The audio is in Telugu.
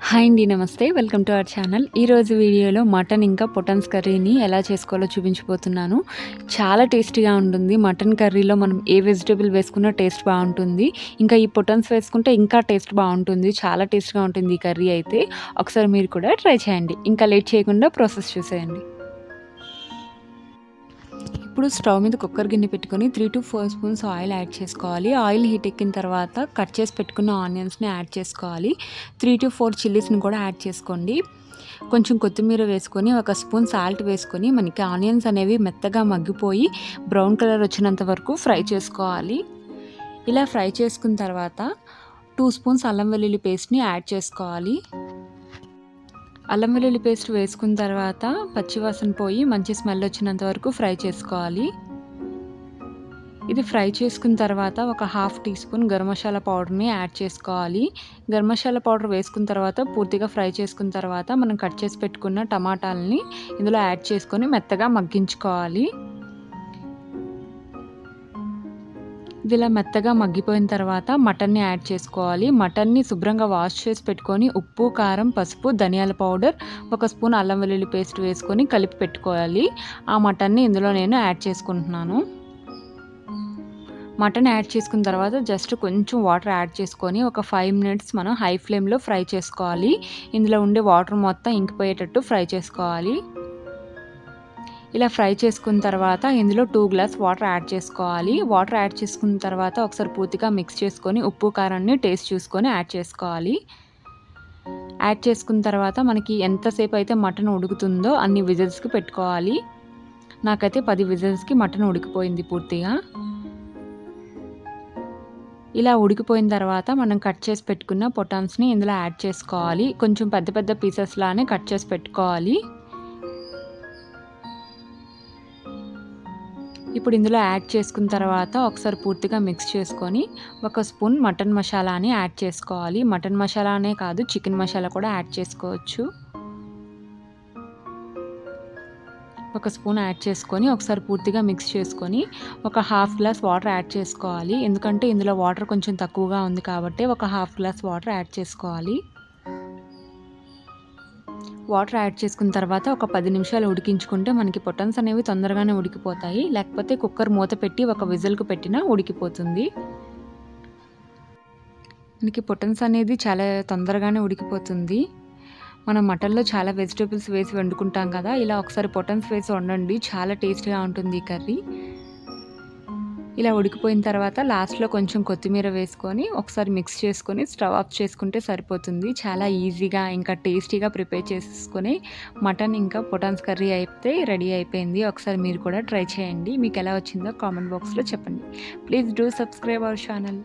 హాయ్ అండి నమస్తే. Welcome to our channel. ఈరోజు వీడియోలో మటన్ ఇంకా పొటన్స్ కర్రీని ఎలా చేసుకోవాలో చూపించబోతున్నాను. చాలా టేస్టీగా ఉంటుంది. మటన్ కర్రీలో మనం ఏ వెజిటేబుల్ వేసుకున్నా టేస్ట్ బాగుంటుంది. ఇంకా ఈ పొటన్స్ వేసుకుంటే ఇంకా టేస్ట్ బాగుంటుంది. చాలా టేస్ట్గా ఉంటుంది ఈ కర్రీ అయితే. ఒకసారి మీరు కూడా ట్రై చేయండి. ఇంకా లేట్ చేయకుండా ప్రాసెస్ చూసేయండి. ఇప్పుడు స్టవ్ మీద కుక్కర్ గిన్నె పెట్టుకొని three to four spoons oil add చేసుకోవాలి. ఆయిల్ హీట్ ఎక్కిన తర్వాత కట్ చేసి పెట్టుకున్న ఆనియన్స్ని యాడ్ చేసుకోవాలి. త్రీ టు ఫోర్ చిల్లీస్ని కూడా యాడ్ చేసుకోండి. కొంచెం కొత్తిమీర వేసుకొని ఒక స్పూన్ సాల్ట్ వేసుకొని మనకి ఆనియన్స్ అనేవి మెత్తగా మగ్గిపోయి బ్రౌన్ కలర్ వచ్చినంత వరకు ఫ్రై చేసుకోవాలి. ఇలా ఫ్రై చేసుకున్న తర్వాత టూ స్పూన్స్ అల్లం వెల్లుల్లి పేస్ట్ని యాడ్ చేసుకోవాలి. అల్లం వెల్లుల్లి పేస్ట్ వేసుకున్న తర్వాత పచ్చివాసన పోయి మంచి స్మెల్ వచ్చినంత వరకు ఫ్రై చేసుకోవాలి. ఇది ఫ్రై చేసుకున్న తర్వాత ఒక half tea spoon garam masala పౌడర్ని యాడ్ చేసుకోవాలి. గరం మసాలా పౌడర్ వేసుకున్న తర్వాత పూర్తిగా ఫ్రై చేసుకున్న తర్వాత మనం కట్ చేసి పెట్టుకున్న టమాటాలని ఇందులో యాడ్ చేసుకొని మెత్తగా మగ్గించుకోవాలి. ఇది ఇలా మెత్తగా మగ్గిపోయిన తర్వాత మటన్ని యాడ్ చేసుకోవాలి. మటన్ని శుభ్రంగా వాష్ చేసి పెట్టుకొని ఉప్పు కారం పసుపు ధనియాల పౌడర్ ఒక స్పూన్ అల్లం వెల్లుల్లి పేస్ట్ వేసుకొని కలిపి పెట్టుకోవాలి. ఆ మటన్ని ఇందులో నేను యాడ్ చేసుకుంటున్నాను. మటన్ యాడ్ చేసుకున్న తర్వాత జస్ట్ కొంచెం వాటర్ యాడ్ చేసుకొని ఒక ఫైవ్ మినిట్స్ మనం హై ఫ్లేమ్లో ఫ్రై చేసుకోవాలి. ఇందులో ఉండే వాటర్ మొత్తం ఇంకిపోయేటట్టు ఫ్రై చేసుకోవాలి. ఇలా ఫ్రై చేసుకున్న తర్వాత ఇందులో టూ గ్లాస్ వాటర్ యాడ్ చేసుకోవాలి. వాటర్ యాడ్ చేసుకున్న తర్వాత ఒకసారి పూర్తిగా మిక్స్ చేసుకొని ఉప్పు కారాన్ని టేస్ట్ చూసుకొని యాడ్ చేసుకోవాలి. యాడ్ చేసుకున్న తర్వాత మనకి ఎంతసేపు అయితే మటన్ ఉడుకుతుందో అన్ని విజిల్స్కి పెట్టుకోవాలి. నాకైతే పది విజిల్స్కి మటన్ ఉడికిపోయింది పూర్తిగా. ఇలా ఉడికిపోయిన తర్వాత మనం కట్ చేసి పెట్టుకున్న పొటాన్స్ని ఇందులో యాడ్ చేసుకోవాలి. కొంచెం పెద్ద పెద్ద పీసెస్ లానే కట్ చేసి పెట్టుకోవాలి. ఇప్పుడు ఇందులో యాడ్ చేసుకున్న తర్వాత ఒకసారి పూర్తిగా మిక్స్ చేసుకొని ఒక స్పూన్ మటన్ మసాలాని యాడ్ చేసుకోవాలి. మటన్ మసాలానే కాదు చికెన్ మసాలా కూడా యాడ్ చేసుకోవచ్చు. ఒక స్పూన్ యాడ్ చేసుకొని ఒకసారి పూర్తిగా మిక్స్ చేసుకొని ఒక హాఫ్ గ్లాస్ వాటర్ యాడ్ చేసుకోవాలి. ఎందుకంటే ఇందులో వాటర్ కొంచెం తక్కువగా ఉంది కాబట్టి ఒక హాఫ్ గ్లాస్ వాటర్ యాడ్ చేసుకోవాలి. వాటర్ యాడ్ చేసుకున్న తర్వాత ఒక పది నిమిషాలు ఉడికించుకుంటే మనకి పొటన్స్ అనేవి తొందరగానే ఉడికిపోతాయి. లేకపోతే కుక్కర్ మూత పెట్టి ఒక విజిల్కు పెట్టినా ఉడికిపోతుంది. మనకి పొటన్స్ అనేది చాలా తొందరగానే ఉడికిపోతుంది. మనం మటన్లో చాలా వెజిటేబుల్స్ వేసి వండుకుంటాం కదా ఇలా ఒకసారి పొటన్స్ వేసి వండండి. చాలా టేస్ట్గా ఉంటుంది ఈ కర్రీ. ఇలా ఉడికిపోయిన తర్వాత లాస్ట్లో కొంచెం కొత్తిమీర వేసుకొని ఒకసారి మిక్స్ చేసుకొని స్టవ్ ఆఫ్ చేసుకుంటే సరిపోతుంది. చాలా ఈజీగా ఇంకా టేస్టీగా ప్రిపేర్ చేసుకొని మటన్ ఇంకా పొటాన్స్ కర్రీ అయితే రెడీ అయిపోయింది. ఒకసారి మీరు కూడా ట్రై చేయండి. మీకు ఎలా వచ్చిందో కామెంట్ బాక్స్లో చెప్పండి. Please do subscribe our channel